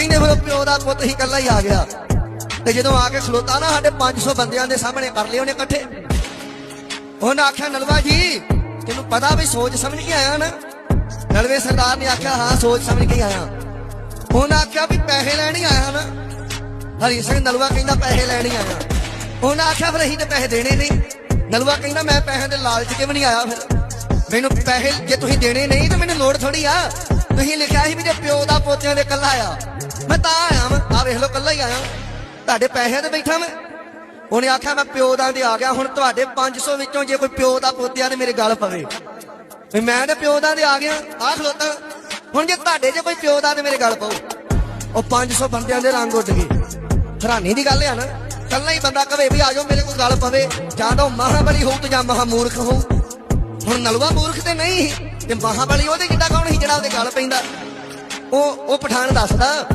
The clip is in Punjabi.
ਕਹਿੰਦੇ ਫਿਰ ਪਿਓ ਦਾ ਪੁੱਤ ਹੀ ਕੱਲਾ ਹੀ ਆ ਗਿਆ। ਤੇ ਜਦੋਂ ਆ ਕੇ ਖਲੋਤਾ ਨਾ ਸਾਡੇ 500 ਬੰਦਿਆਂ ਦੇ ਸਾਹਮਣੇ ਕਰ ਲਏ ਉਹਨੇ ਇਕੱਠੇ। ਉਹਨੇ ਆਖਿਆ, ਨਲਵਾ ਜੀ, ਤੈਨੂੰ ਪਤਾ ਵੀ ਸੋਚ ਸਮਝ ਕੇ ਆਇਆ ਨਾ? ਨਲਵੇ ਸਰਦਾਰ ਨੇ ਆਖਿਆ, ਹਾਂ, ਸੋਚ ਸਮਝ ਕੇ ਆਇਆ। ਉਹਨੇ ਆਖਿਆ ਵੀ ਪੈਸੇ ਲੈਣ ਹੀ ਆਇਆ ਨਾ। ਹਰੀ ਸਿੰਘ ਨਲਵਾ ਕਹਿੰਦਾ, ਪੈਸੇ ਲੈਣ ਹੀ ਆਇਆ। ਉਹਨੇ ਆਖਿਆ, ਫਿਰ ਅਸੀਂ ਤੇ ਪੈਸੇ ਦੇਣੇ ਨਹੀਂ। ਨਲਵਾ ਕਹਿੰਦਾ, ਮੈਂ ਪੈਸੇ ਦੇ ਲਾਲਚ ਕੇ ਵੀ ਨਹੀਂ ਆਇਆ ਫਿਰ। ਮੈਨੂੰ ਪੈਸੇ ਜੇ ਤੁਸੀਂ ਦੇਣੇ ਨਹੀਂ, ਤਾਂ ਮੈਨੂੰ ਲੋੜ ਥੋੜੀ ਆ। ਤੁਸੀਂ ਲਿਖਿਆ ਸੀ ਵੀ ਜੇ ਪਿਓ ਦਾ ਪੋਤਿਆਂ ਦੇ ਕੱਲਾ ਆ। ਮੈਂ ਤਾਂ ਆਇਆ ਮੈਂ ਆ ਵੇਖ ਲਓ ਕੱਲਾ ਹੀ ਆਇਆ ਤੁਹਾਡੇ ਪੈਸਿਆਂ ਤੇ ਬੈਠਾ ਮੈਂ। ਉਹਨੇ ਆਖਿਆ ਮੈਂ ਪਿਓ ਦਾ ਤੇ ਆ ਗਿਆ ਹੁਣ ਤੁਹਾਡੇ 500 ਵਿੱਚੋਂ ਜੇ ਕੋਈ ਪਿਓ ਦਾ ਪੋਤਿਆਂ ਤੇ ਮੇਰੇ ਗੱਲ ਪਵੇ। ਵੀ ਮੈਂ ਤੇ ਪਿਓ ਦਾ ਤੇ ਆ ਗਿਆ ਆ ਖਲੋਤਾ। ਹੁਣ ਜੇ ਤੁਹਾਡੇ ਜੇ ਕੋਈ ਪਿਓ ਦਾ ਤੇ ਮੇਰੇ ਗੱਲ ਪਾਓ ਉਹ 500 ਬੰਦਿਆਂ ਦੇ ਰੰਗ ਉੱਡ ਗਏ। ਹੈਰਾਨੀ ਦੀ ਗੱਲ ਆ ਨਾ ਕੱਲਾ ਹੀ ਬੰਦਾ ਕਵੇ ਵੀ ਆਜੋ ਮੇਰੇ ਕੋਲ ਗੱਲ ਪਵੇ। ਜਾਂ ਤਾਂ ਉਹ ਮਹਾਬਲੀ ਹੋਊ ਤੇ ਜਾਂ ਮਹਾਮੂਰਖ ਹੋਊ। ਹੁਣ ਨਲਵਾ ਮੂਰਖ ਤੇ ਨਹੀਂ। ਸੀ, ਤੇ ਮਹਾਬਲੀ ਉਹਦੇ ਜਿੱਡਾ ਕੌਣ ਸੀ ਜਿਹੜਾ ਉਹਦੇ ਗਲ ਪੈਂਦਾ? ਉਹ ਉਹ ਪਠਾਨ ਦੱਸਦਾ।